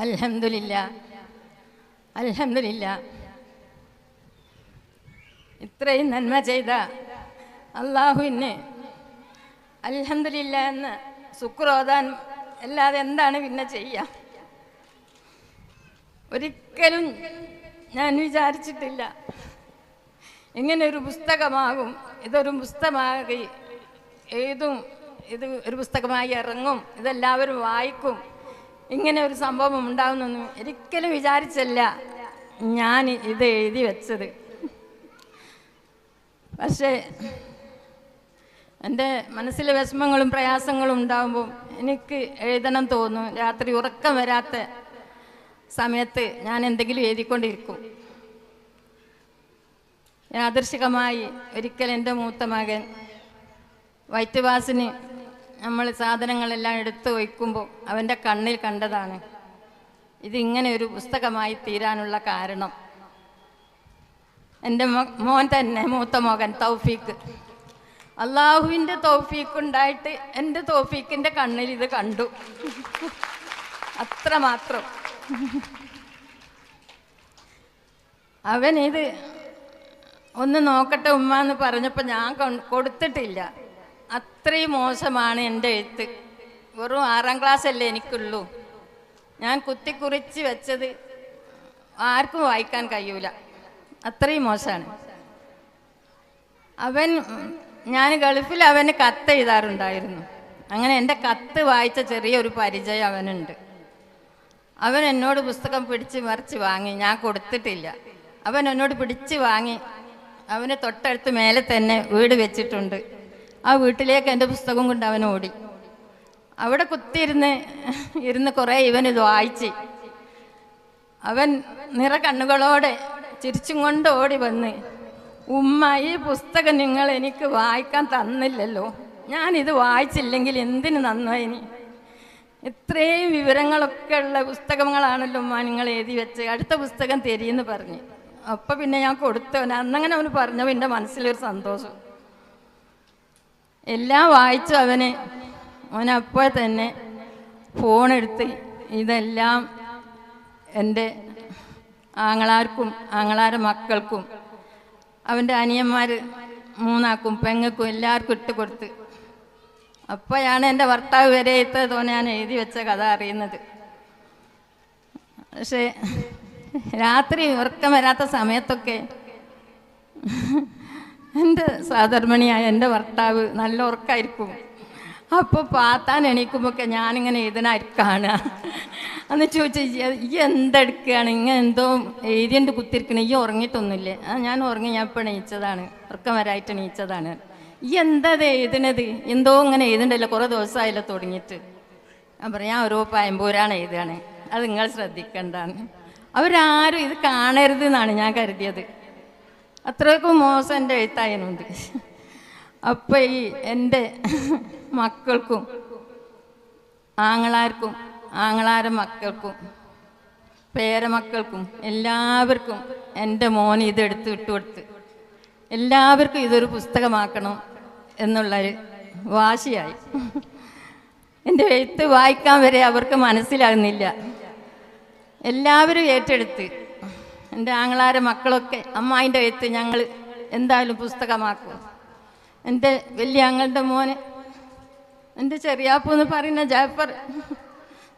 അൽഹംദുലില്ല. അലഹമില്ല ഇത്രയും നന്മ ചെയ്ത അള്ളാഹുവിന് അലഹമില്ല എന്ന് സുക്രോദാൻ അല്ലാതെ എന്താണ് പിന്നെ ചെയ്യാം? ഒരിക്കലും ഞാൻ വിചാരിച്ചിട്ടില്ല. ഇങ്ങനെ ഒരു പുസ്തകമാകും ഇതൊരു പുസ്തകമാകി ഏതും ഇത് ഒരു പുസ്തകമായി ഇറങ്ങും ഇതെല്ലാവരും വായിക്കും. ഇങ്ങനെ ഒരു സംഭവം ഉണ്ടാകുന്നൊന്നും ഒരിക്കലും വിചാരിച്ചല്ല. ഞാൻ ഇത് എഴുതി വെച്ചത്. പക്ഷേ എന്റെ മനസ്സിലെ വിഷമങ്ങളും പ്രയാസങ്ങളും ഉണ്ടാകുമ്പോൾ എനിക്ക് എഴുതണം തോന്നും രാത്രി ഉറക്കം വരാത്ത സമയത്ത് ഞാൻ എന്തെങ്കിലും എഴുതിക്കൊണ്ടിരിക്കും. യാദർശികമായി ഒരിക്കൽ എന്റെ മൂത്ത മകൻ വൈറ്റ് വാസിന് നമ്മൾ സാധനങ്ങളെല്ലാം എടുത്തു വയ്ക്കുമ്പോൾ അവന്റെ കണ്ണിൽ കണ്ടതാണ്. ഇതിങ്ങനെ ഒരു പുസ്തകമായി തീരാനുള്ള കാരണം. എന്റെ മോൻ തന്നെ മൂത്ത മകൻ തൗഫീഖ് അള്ളാഹുവിന്റെ തൗഫീഖുണ്ടായിട്ട് ഉണ്ടായിട്ട് എന്റെ തൗഫീക്കിന്റെ കണ്ണിൽ ഇത് കണ്ടു. അത്രമാത്രം. അവനിത് ഒന്ന് നോക്കട്ടെ ഉമ്മ എന്ന് പറഞ്ഞപ്പോൾ ഞാൻ കൊടുത്തിട്ടില്ല. അത്രയും മോശമാണ് എന്റെ എഴുത്ത്. വെറും ആറാം ക്ലാസ് അല്ലേ എനിക്കുള്ളൂ. ഞാൻ കുത്തിക്കുറിച്ച് വെച്ചത് ആർക്കും വായിക്കാൻ കഴിയൂല. അത്രയും മോശമാണ്. അവൻ ഞാൻ ഗൾഫിൽ അവന് കത്ത് എഴുതാറുണ്ടായിരുന്നു. അങ്ങനെ എന്റെ കത്ത് വായിച്ച ചെറിയൊരു പരിചയം അവനുണ്ട്. അവൻ എന്നോട് പുസ്തകം പിടിച്ച് മറിച്ച് വാങ്ങി. ഞാൻ കൊടുത്തിട്ടില്ല. അവൻ എന്നോട് പിടിച്ച് വാങ്ങി. അവന് തൊട്ടടുത്ത് മേലെ തന്നെ വീട് വെച്ചിട്ടുണ്ട്. ആ വീട്ടിലേക്ക് എന്റെ പുസ്തകം കൊണ്ട് അവൻ ഓടി. അവിടെ കുത്തിയിരുന്ന് ഇരുന്ന് കുറേ ഇവൻ ഇത് വായിച്ച്. അവൻ നിറ കണ്ണുകളോടെ ചിരിച്ചും കൊണ്ട് ഓടി വന്ന് ഉമ്മ ഈ പുസ്തകം നിങ്ങൾ എനിക്ക് വായിക്കാൻ തന്നില്ലല്ലോ. ഞാനിത് വായിച്ചില്ലെങ്കിൽ എന്തിന് നന്നായിനി ഇത്രയും വിവരങ്ങളൊക്കെ ഉള്ള പുസ്തകങ്ങളാണല്ലോ ഉമ്മ നിങ്ങൾ എഴുതി വെച്ച്. അടുത്ത പുസ്തകം തരിയെന്ന് പറഞ്ഞ്. അപ്പം പിന്നെ ഞാൻ കൊടുത്തവൻ അന്നങ്ങനെ അവന് പറഞ്ഞപ്പോൾ എന്റെ മനസ്സിലൊരു സന്തോഷം. എല്ലാം വായിച്ചു അവന്. അവനപ്പോൾ തന്നെ ഫോണെടുത്ത് ഇതെല്ലാം എന്റെ ആങ്ങളാർക്കും ആങ്ങളാരുടെ മക്കൾക്കും അവന്റെ അനിയന്മാർ മൂന്നാക്കും പെങ്ങൾക്കും എല്ലാവർക്കും ഇട്ട് കൊടുത്ത്. അപ്പോഴാണ് എന്റെ ഭർത്താവ് വരെ എത്തതോ ഞാൻ എഴുതി വെച്ച കഥ അറിയുന്നത്. പക്ഷേ രാത്രി ഉറക്കം വരാത്ത സമയത്തൊക്കെ എന്റെ സാധർമ്മണിയായ എന്റെ ഭർത്താവ് നല്ല ഉറക്കായിരിക്കും. അപ്പോൾ പാത്താൻ എണീക്കുമ്പോഴൊക്കെ ഞാനിങ്ങനെ എഴുതണായിരിക്കാണ്. അന്ന് ചോദിച്ചു ഈ എന്തെടുക്കുകയാണ് ഇങ്ങനെ എന്തോ എഴുതിയുണ്ട് കുത്തിരിക്കണ. ഈ ഉറങ്ങിയിട്ടൊന്നുമില്ലേ. ആ ഞാൻ ഉറങ്ങി ഞാൻ ഇപ്പോൾ എണീച്ചതാണ്. ഉറക്കം വരായിട്ട് എണീച്ചതാണ്. ഈ എന്താ എഴുതണത്? എന്തോ ഇങ്ങനെ എഴുതണ്ടല്ലോ. കുറേ ദിവസമായല്ലോ തുടങ്ങിയിട്ട്. ഞാൻ പറയാം ഞാൻ ഓരോ പയമ്പൂരാണ് എഴുതുകയാണ് അത് നിങ്ങൾ ശ്രദ്ധിക്കേണ്ടാണ് അവരാരും ഇത് കാണരുത് എന്നാണ് ഞാൻ കരുതിയത്. അത്രയ്ക്കും മോശം എന്റെ എഴുത്തായനുണ്ട് അപ്പം ഈ എന്റെ മക്കൾക്കും ആങ്ങളാർക്കും ആങ്ങളാരെ മക്കൾക്കും പേരമക്കൾക്കും എല്ലാവർക്കും എന്റെ മോൻ ഇതെടുത്ത് കൊടുത്ത്. എല്ലാവർക്കും ഇതൊരു പുസ്തകമാക്കണം എന്നുള്ളൊരു വാശിയായി. എന്റെ എഴുത്ത് വായിക്കാൻ വരെ അവർക്ക് മനസ്സിലാകുന്നില്ല. എല്ലാവരും ഏറ്റെടുത്ത്. എന്റെ ആങ്ങളാരെ മക്കളൊക്കെ അമ്മായിന്റെ എഴുത്ത് ഞങ്ങൾ എന്തായാലും പുസ്തകമാക്കും. എന്റെ വലിയ ആങ്ങളുടെ മോന് എന്റെ ചെറിയാപ്പൂ എന്ന് പറയുന്ന ജയപ്പർ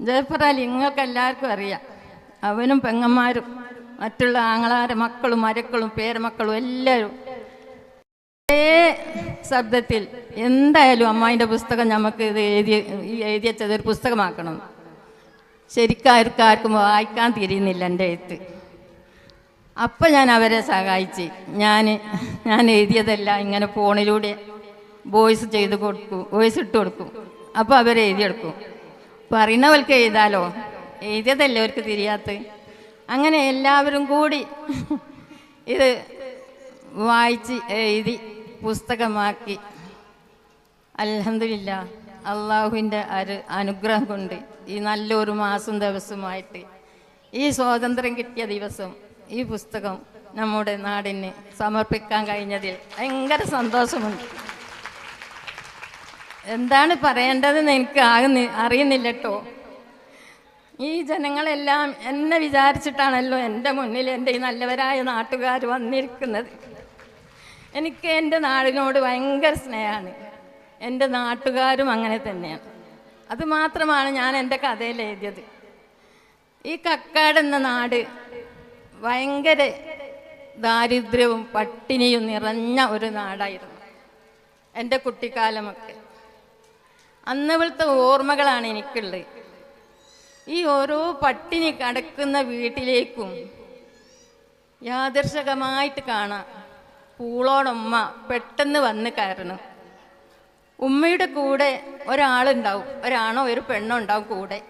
ജാഫർ അലി നിങ്ങൾക്ക് എല്ലാവർക്കും അറിയാം. അവനും പെങ്ങന്മാരും മറ്റുള്ള ആങ്ങളാരെ മക്കളും മരക്കളും പേരമക്കളും എല്ലാവരും ഒരേ ശബ്ദത്തിൽ എന്തായാലും അമ്മായിന്റെ പുസ്തകം നമുക്ക് ഇത് എഴുതി ഈ എഴുതിയച്ചത് ഒരു പുസ്തകമാക്കണം. ശരിക്കാർക്കും ആർക്കും വായിക്കാൻ തിരിയുന്നില്ല എന്റെ എഴുത്ത്. അപ്പം ഞാൻ അവരെ സഹായിച്ച്. ഞാൻ ഞാൻ എഴുതിയതല്ല ഇങ്ങനെ ഫോണിലൂടെ വോയിസ് ചെയ്ത് കൊടുക്കും വോയിസ് ഇട്ട് കൊടുക്കും. അപ്പോൾ അവർ എഴുതിയെടുക്കും പറയുന്നവർക്ക് എഴുതാലോ? എഴുതിയതല്ലേ അവർക്ക് തിരിയാത്ത അങ്ങനെ എല്ലാവരും കൂടി ഇത് വായിച്ച് എഴുതി പുസ്തകമാക്കി. അലഹമില്ല അള്ളാഹുവിന്റെ ഒരു അനുഗ്രഹം കൊണ്ട് ഈ നല്ലൊരു മാസം ദിവസമായിട്ട് ഈ സ്വാതന്ത്ര്യം കിട്ടിയ ദിവസം ഈ പുസ്തകം നമ്മുടെ നാടിന് സമർപ്പിക്കാൻ കഴിഞ്ഞതിൽ ഭയങ്കര സന്തോഷമുണ്ട്. എന്താണ് പറയേണ്ടതെന്ന് എനിക്ക് ആകുന്ന അറിയുന്നില്ല കേട്ടോ ഈ ജനങ്ങളെല്ലാം എന്നെ വിചാരിച്ചിട്ടാണല്ലോ എന്റെ മുന്നിൽ എന്റെ ഈ നല്ലവരായ നാട്ടുകാർ വന്നിരിക്കുന്നത്. എനിക്ക് എന്റെ നാടിനോട് ഭയങ്കര സ്നേഹമാണ്. എന്റെ നാട്ടുകാരും അങ്ങനെ തന്നെയാണ്. അതുമാത്രമാണ് ഞാൻ എന്റെ കഥയിൽ എഴുതിയത്. ഈ കക്കാട് എന്ന നാട് ഭയങ്കര ദാരിദ്ര്യവും പട്ടിണിയും നിറഞ്ഞ ഒരു നാടായിരുന്നു എന്റെ കുട്ടിക്കാലമൊക്കെ. അന്നവിടുത്തെ ഓർമ്മകളാണ് എനിക്കുള്ളത്. ഈ ഓരോ പട്ടിണി കടക്കുന്ന വീട്ടിലേക്കും യാദർശകമായിട്ട് കാണാം. പൂളോടമ്മ പെട്ടെന്ന് വന്ന് കയറണം. ഉമ്മയുടെ കൂടെ ഒരാളുണ്ടാവും. ഒരാണോ ഒരു പെണ്ണോ ഉണ്ടാവും കൂടെ.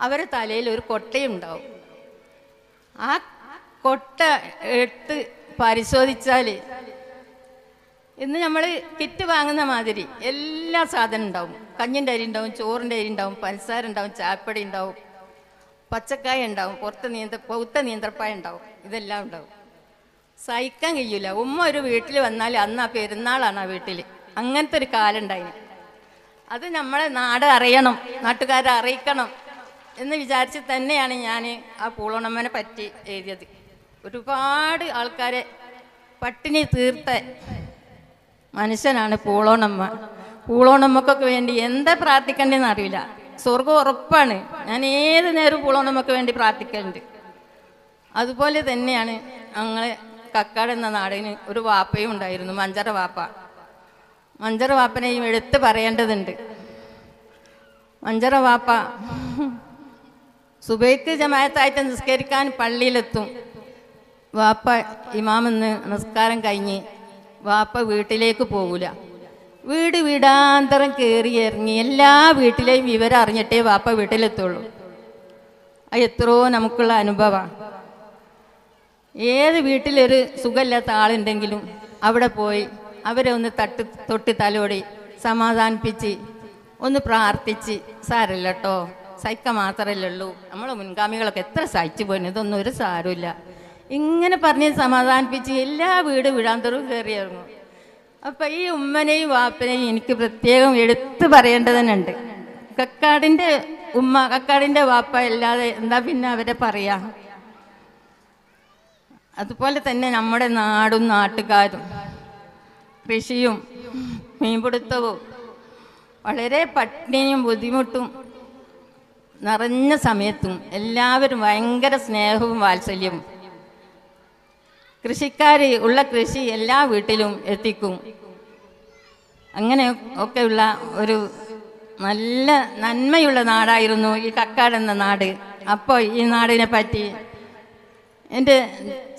അവരെ തലയിൽ ഒരു കൊട്ടയുണ്ടാവും. ആ കൊട്ട എടുത്ത് പരിശോധിച്ചാൽ ഇന്ന് നമ്മൾ കിറ്റ് വാങ്ങുന്ന മാതിരി എല്ലാ സാധനം ഉണ്ടാവും. കഞ്ഞിന്റെ അരി ഉണ്ടാവും ചോറിന്റെ അരി ഉണ്ടാവും പഞ്ചസാര ഉണ്ടാവും ചാപ്പടി ഉണ്ടാവും പച്ചക്കായ ഉണ്ടാവും പുറത്ത് നീന്ത പൗത്ത നീന്തപ്പായ ഉണ്ടാവും ഇതെല്ലാം ഉണ്ടാവും. സഹിക്കാൻ കഴിയൂല. ഉമ്മ ഒരു വീട്ടിൽ വന്നാൽ അന്ന് ആ പെരുന്നാളാണ് ആ വീട്ടിൽ അങ്ങനത്തെ ഒരു കാലം ഉണ്ടായിന്. അത് നമ്മളെ നാട് അറിയണം നാട്ടുകാരെ അറിയിക്കണം എന്ന് വിചാരിച്ച് തന്നെയാണ് ഞാൻ ആ പൂളോണമ്മനെ പറ്റി എഴുതിയത്. ഒരുപാട് ആൾക്കാരെ പട്ടിണി തീർത്ത മനുഷ്യനാണ് പൂളോണമ്മ. പൂളോണമ്മക്കൊക്കെ വേണ്ടി എന്താ പ്രാർത്ഥിക്കേണ്ടതെന്ന് അറിയില്ല. സ്വർഗം ഉറപ്പാണ്. ഞാൻ ഏത് നേരം പൂളോണമ്മക്ക് വേണ്ടി പ്രാർത്ഥിക്കലുണ്ട്. അതുപോലെ തന്നെയാണ് ഞങ്ങളെ കക്കാട് എന്ന നാടിന് ഒരു വാപ്പയും ഉണ്ടായിരുന്നു മഞ്ചറ വാപ്പ. മഞ്ചറ വാപ്പനെയും എടുത്ത് പറയേണ്ടതുണ്ട്. മഞ്ചറ വാപ്പ സുബൈക്ക് ജമായത്തായിട്ട് നിസ്കരിക്കാൻ പള്ളിയിലെത്തും. വാപ്പ ഇമാമെന്ന് നിസ്കാരം കഴിഞ്ഞ് വാപ്പ വീട്ടിലേക്ക് പോകൂല വീട് വീടാന്തരം കയറി ഇറങ്ങി എല്ലാ വീട്ടിലെയും വിവരം അറിഞ്ഞിട്ടേ വാപ്പ വീട്ടിലെത്തുള്ളൂ. അത് എത്രയോ നമുക്കുള്ള അനുഭവമാണ് ഏത് വീട്ടിലൊരു സുഖമില്ലാത്ത ആളുണ്ടെങ്കിലും അവിടെ പോയി അവരെ ഒന്ന് തട്ടി തൊട്ടി തലോടി സമാധാനിപ്പിച്ച് ഒന്ന് പ്രാർത്ഥിച്ച് സാരല്ലോ സഹിക്ക മാത്രമല്ലേ ഉള്ളൂ. നമ്മളെ മുൻഗാമികളൊക്കെ എത്ര സഹിച്ചു പോയിന് ഇതൊന്നും ഒരു സാരമില്ല ഇങ്ങനെ പറഞ്ഞ് സമാധാനിപ്പിച്ച് എല്ലാ വീടും വീടാന്തരവും കയറി ഇറങ്ങും അപ്പം ഈ ഉമ്മനെയും വാപ്പനെയും എനിക്ക് പ്രത്യേകം എടുത്തു പറയേണ്ടത് തന്നെ ഉണ്ട് കക്കാടിന്റെ ഉമ്മ കക്കാടിന്റെ വാപ്പ അല്ലാതെ എന്താ പിന്നെ അവരെ പറയാ? അതുപോലെ തന്നെ നമ്മുടെ നാടും നാട്ടുകാരും കൃഷിയും മീൻപിടുത്തവും വളരെ പട്ടിണിയും ബുദ്ധിമുട്ടും നിറഞ്ഞ സമയത്തും എല്ലാവരും ഭയങ്കര സ്നേഹവും വാത്സല്യവും കൃഷിക്കാർ ഉള്ള കൃഷി എല്ലാ വീട്ടിലും എത്തിക്കും. അങ്ങനെ ഒക്കെയുള്ള ഒരു നല്ല നന്മയുള്ള നാടായിരുന്നു ഈ കക്കാട് എന്ന നാട്. അപ്പോൾ ഈ നാടിനെ പറ്റി എന്റെ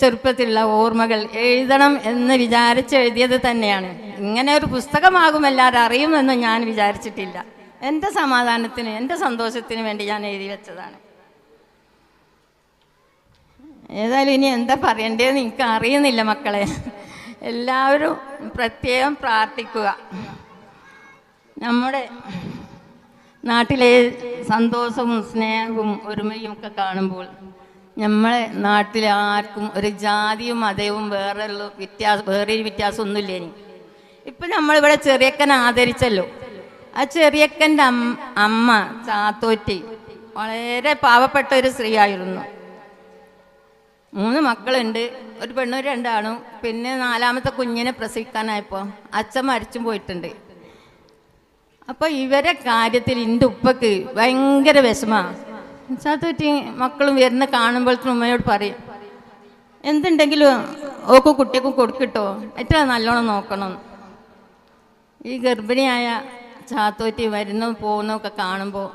ചെറുപ്പത്തിലുള്ള ഓർമ്മകൾ എഴുതണം എന്ന് വിചാരിച്ച് എഴുതിയത് തന്നെയാണ്. ഇങ്ങനെ ഒരു പുസ്തകമാകും എല്ലാവരും അറിയുമെന്ന് ഞാൻ വിചാരിച്ചിട്ടില്ല. എന്റെ സമാധാനത്തിന് എന്റെ സന്തോഷത്തിന് വേണ്ടി ഞാൻ എഴുതി വെച്ചതാണ്. ഏതായാലും ഇനി എന്താ പറയണ്ടേന്ന് എനിക്ക് അറിയുന്നില്ല മക്കളെ. എല്ലാവരും പ്രത്യേകം പ്രാർത്ഥിക്കുക. നമ്മുടെ നാട്ടിലെ സന്തോഷവും സ്നേഹവും ഒരുമയും ഒക്കെ കാണുമ്പോൾ നമ്മളെ നാട്ടിൽ ആർക്കും ഒരു ജാതിയും മതവും വേറെ വ്യത്യാസം വേറെ വ്യത്യാസമൊന്നുമില്ല ഇനി. ഇപ്പം നമ്മളിവിടെ ചെറിയക്കനെ ആദരിച്ചല്ലോ. ആ ചെറിയക്കന്റെ അമ്മ ചാത്തോറ്റി വളരെ പാവപ്പെട്ട ഒരു സ്ത്രീയായിരുന്നു. മൂന്ന് മക്കളുണ്ട്. ഒരു പെണ്ണും രണ്ടാണും. പിന്നെ നാലാമത്തെ കുഞ്ഞിനെ പ്രസവിക്കാനായപ്പോൾ അച്ഛൻ മരിച്ചും പോയിട്ടുണ്ട്. അപ്പോൾ ഇവരെ കാര്യത്തിൽ എന്റെ ഉപ്പക്ക് ഭയങ്കര വിഷമമാണ് മക്കളും വരുന്ന കാണുമ്പോഴത്തേനും ഉമ്മയോട് പറയും എന്തുണ്ടെങ്കിലും ഓക്ക് കുട്ടിക്കും കൊടുക്കിട്ടോ? ഏറ്റവും നല്ലോണം നോക്കണം? ഈ ഗർഭിണിയായ ചാത്തോറ്റി വരുന്നതും പോകുന്നതൊക്കെ കാണുമ്പോൾ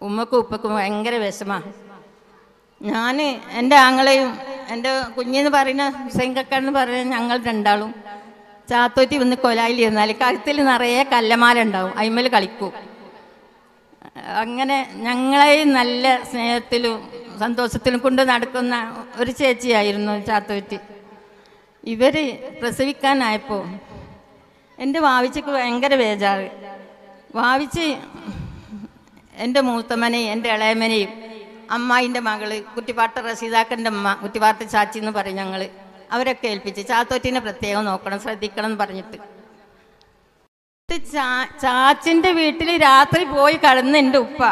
ഉമ്മക്കും ഉപ്പക്കും ഭയങ്കര വിഷമാണ് ഞാൻ എന്റെ ആങ്ങളെയും എന്റെ കുഞ്ഞെന്ന് പറയുന്ന ഹുസൈൻ കക്കാന്ന് പറയുന്ന ഞങ്ങൾ രണ്ടാളും ചാത്തോറ്റി വന്ന് കൊലായിൽ ഇരുന്നാൽ കഴുത്തിൽ നിറയെ കല്ലമാല ഉണ്ടാവും അയിമൽ കളിക്കൂ. അങ്ങനെ ഞങ്ങളെ നല്ല സ്നേഹത്തിലും സന്തോഷത്തിലും കൊണ്ട് നടക്കുന്ന ഒരു ചേച്ചിയായിരുന്നു ചാത്തോറ്റി. ഇവർ പ്രസവിക്കാനായപ്പോൾ എന്റെ വാവിച്ചക്ക് ഭയങ്കര ബേജാറ്. വാവിച്ച് എന്റെ മൂത്തമ്മനെയും എന്റെ ഇളയമനെയും അമ്മായിന്റെ മകൾ കുറ്റിപ്പാട്ട് റസീദാക്കന്റെ അമ്മ കുറ്റിപ്പാട്ട് ചാച്ചി എന്ന് പറയും ഞങ്ങൾ അവരൊക്കെ ഏൽപ്പിച്ച് ചാത്തോറ്റിനെ പ്രത്യേകം നോക്കണം ശ്രദ്ധിക്കണം എന്ന് പറഞ്ഞിട്ട്. ചാ ചാച്ചിന്റെ വീട്ടിൽ രാത്രി പോയി കടന്ന് എന്റെ ഉപ്പ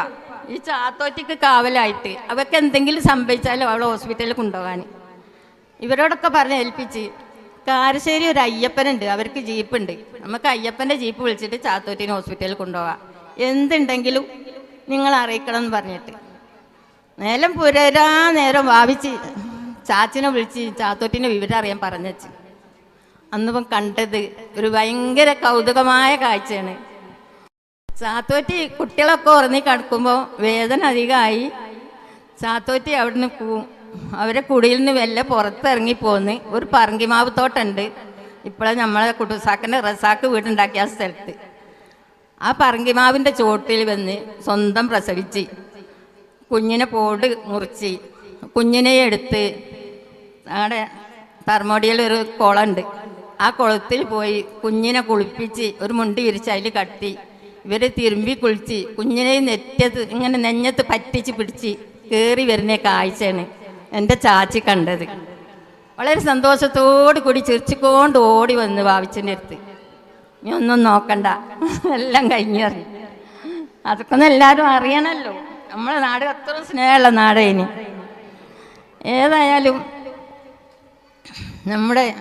ഈ ചാത്തോറ്റിക്ക് കാവലായിട്ട് അവർക്ക് എന്തെങ്കിലും സംഭവിച്ചാലും അവളെ ഹോസ്പിറ്റലിൽ കൊണ്ടുപോകാൻ. ഇവരോടൊക്കെ പറഞ്ഞ് ഏൽപ്പിച്ച് കാരശ്ശേരി ഒരു അയ്യപ്പനുണ്ട് അവർക്ക് ജീപ്പുണ്ട്. നമുക്ക് അയ്യപ്പന്റെ ജീപ്പ് വിളിച്ചിട്ട് ചാത്തോറ്റിന് ഹോസ്പിറ്റലിൽ കൊണ്ടുപോകാം. എന്തുണ്ടെങ്കിലും നിങ്ങൾ അറിയിക്കണം എന്ന് പറഞ്ഞിട്ട്. നേരം പുരരാ നേരം വാവിച്ച്. ചാച്ചിനെ വിളിച്ച് ചാത്തോട്ടിനെ വിവരം അറിയാൻ പറഞ്ഞു അന്നിപ്പം കണ്ടത് ഒരു ഭയങ്കര കൗതുകമായ കാഴ്ചയാണ്. ചാത്തോറ്റി കുട്ടികളൊക്കെ ഉറങ്ങി കിടക്കുമ്പോൾ വേദന അധികമായി. ചാത്തോറ്റി അവിടുന്ന് പോവും അവരെ കുടിയിൽ നിന്ന് വല്ല പുറത്തിറങ്ങി പോന്ന് ഒരു പറങ്കിമാവ് തോട്ടുണ്ട്. ഇപ്പോഴെ നമ്മളെ കുട്ടുസാക്കിന്റെ റസാക്ക് വീടുണ്ടാക്കിയ സ്ഥലത്ത്. ആ പറങ്കിമാവിന്റെ ചോട്ടിൽ വന്ന് സ്വന്തം പ്രസവിച്ച്. കുഞ്ഞിനെ പോട് മുറിച്ച് കുഞ്ഞിനെ എടുത്ത് അവിടെ തർമോടിയിൽ ഒരു കുളമുണ്ട് ആ കുളത്തിൽ പോയി കുഞ്ഞിനെ കുളിപ്പിച്ച് ഒരു മുണ്ടി വിരിച്ച് അതിൽ കട്ടി. ഇവരെ തിരുമ്പി കുളിച്ച് കുഞ്ഞിനെ നെറ്റത്ത് ഇങ്ങനെ നെഞ്ഞത്ത് പറ്റിച്ച് പിടിച്ച് കയറി വരുന്ന കാഴ്ചയാണ് എന്റെ ചാച്ചി കണ്ടത്. വളരെ സന്തോഷത്തോടു കൂടി ചിരിച്ചുകൊണ്ട് ഓടി വന്ന് ഭാവിച്ചിന്റെ അടുത്ത്. നീ ഒന്നും നോക്കണ്ട. എല്ലാം കഴിഞ്ഞു അതൊക്കെ എല്ലാവരും അറിയണമല്ലോ നമ്മളെ നാട് അത്ര സ്നേഹമുള്ള നാടേന് ഏതായാലും നമ്മുടെ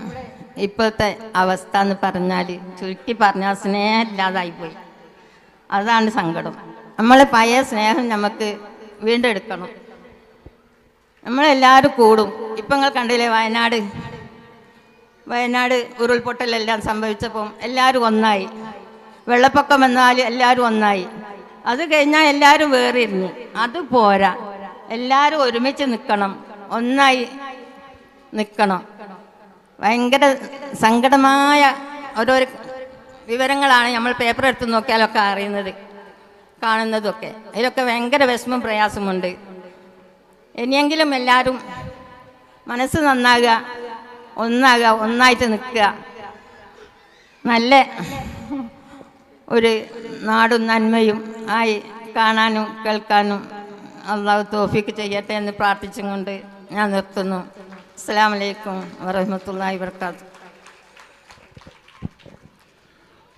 ഇപ്പോഴത്തെ അവസ്ഥ എന്ന് പറഞ്ഞാൽ ചുരുക്കി പറഞ്ഞാൽ സ്നേഹമില്ലാതായിപ്പോയി അതാണ് സങ്കടം. നമ്മളെ പഴയ സ്നേഹം നമുക്ക് വീണ്ടെടുക്കണം. നമ്മളെല്ലാവരും കൂടും. ഇപ്പം നിങ്ങൾ കണ്ടില്ലേ വയനാട്? വയനാട് ഉരുൾപൊട്ടലെല്ലാം സംഭവിച്ചപ്പം എല്ലാവരും ഒന്നായി. വെള്ളപ്പൊക്കം വന്നാൽ എല്ലാവരും ഒന്നായി. അത് കഴിഞ്ഞാൽ എല്ലാവരും വേറിരുന്നു. അത് പോരാ. എല്ലാവരും ഒരുമിച്ച് നിൽക്കണം ഒന്നായി നിൽക്കണം ഭയങ്കര സങ്കടമായ ഓരോരോ വിവരങ്ങളാണ് നമ്മൾ പേപ്പർ എടുത്ത് നോക്കിയാലൊക്കെ അറിയുന്നത് കാണുന്നതൊക്കെ. അതിലൊക്കെ ഭയങ്കര വിഷമം പ്രയാസമുണ്ട്. ഇനിയെങ്കിലും എല്ലാവരും മനസ്സ് നന്നാകുക ഒന്നാകുക ഒന്നായിട്ട് നിൽക്കുക. നല്ല ഒരു നാടും നന്മയും ആയി കാണാനും കേൾക്കാനും അള്ളാഹു തോഫിക്ക് ചെയ്യട്ടെ എന്ന് പ്രാർത്ഥിച്ചും കൊണ്ട് ഞാൻ നിർത്തുന്നു. അസ്സാം വലൈക്കും വറഹമത്തല്ലാഹി വർക്കാത്തു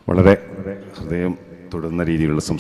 വളരെ ഹൃദയം തൊടുന്ന രീതിയിലുള്ള